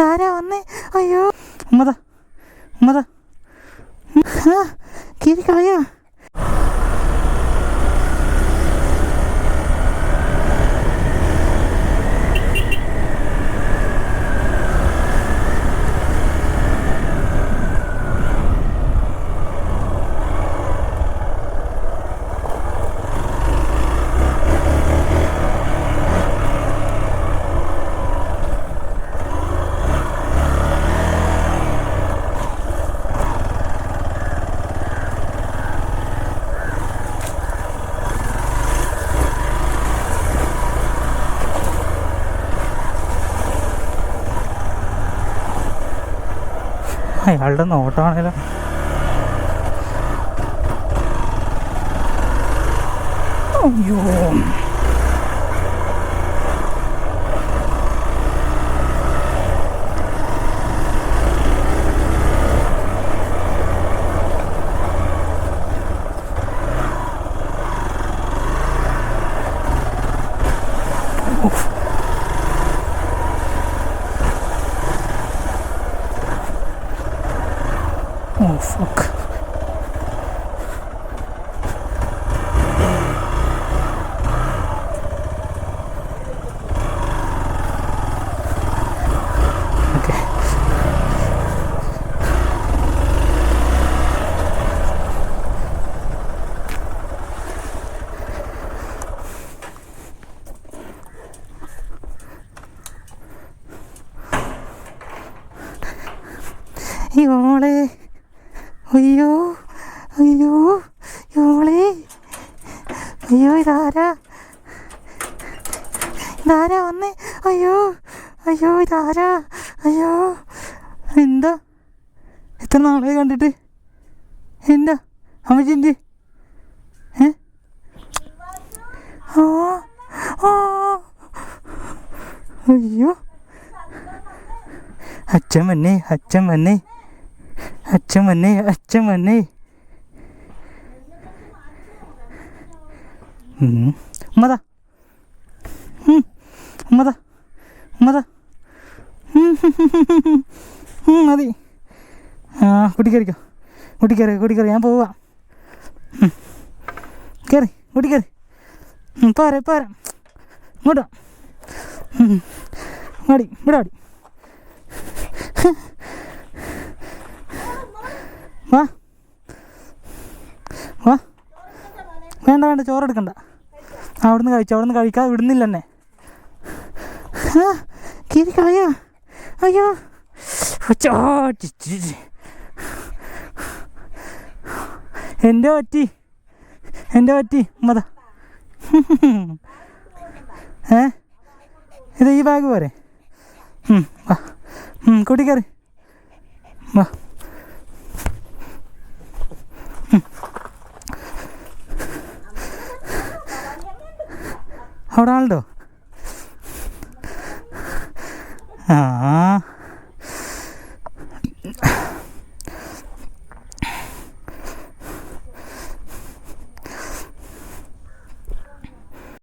ധാരാ വന്നേ? അയ്യോ. ഉമ്മതാ. ഉമ്മതാ. കീറി കളയാ അയാളുടെ നോട്ടമാണല്ലോ അയ്യോ. Oh, fuck. Okay. ഇവളെ അയ്യോ അയ്യോ യോളേ. അയ്യോ ഇതാരാ? ഇതാരാ വന്നേ? അയ്യോ അയ്യോ ഇതാരാ? അയ്യോ എന്താ? എത്ര നാളെ കണ്ടിട്ട്? എന്താ? അമ്മച്ചിന്റെ ഓ ആ. അയ്യോ. അച്ഛൻ വന്നേ അച്ഛൻ വന്നേ. അച്ഛൻ വന്നേ അച്ഛൻ വന്നേ ഉമ്മതാ ഉമ്മതാ ഉമ്മതാ മതി ആ കുട്ടിക്കറിക്കോ കുട്ടിക്കറി കുട്ടിക്കറി ഞാൻ പോവാ കയറി കുട്ടിക്കറി പോരെ പോരെ ഇങ്ങോട്ടോ മടി ഇവിടെ മടി വാ. വാ. വേണ്ട വേണ്ട ചോറ് എടുക്കണ്ട. അവിടുന്ന് കഴിച്ചു അവിടുന്ന് കഴിക്കാതെ വിടുന്നില്ല എന്നെ. കളയാ അയ്യോ. എന്റെ പറ്റി എന്റെ പറ്റി മത. ഏ? ഇത് ഈ ബാഗ് പോരെ. വാ. ഉം, കൂട്ടി വാ. അവിടെ ആ.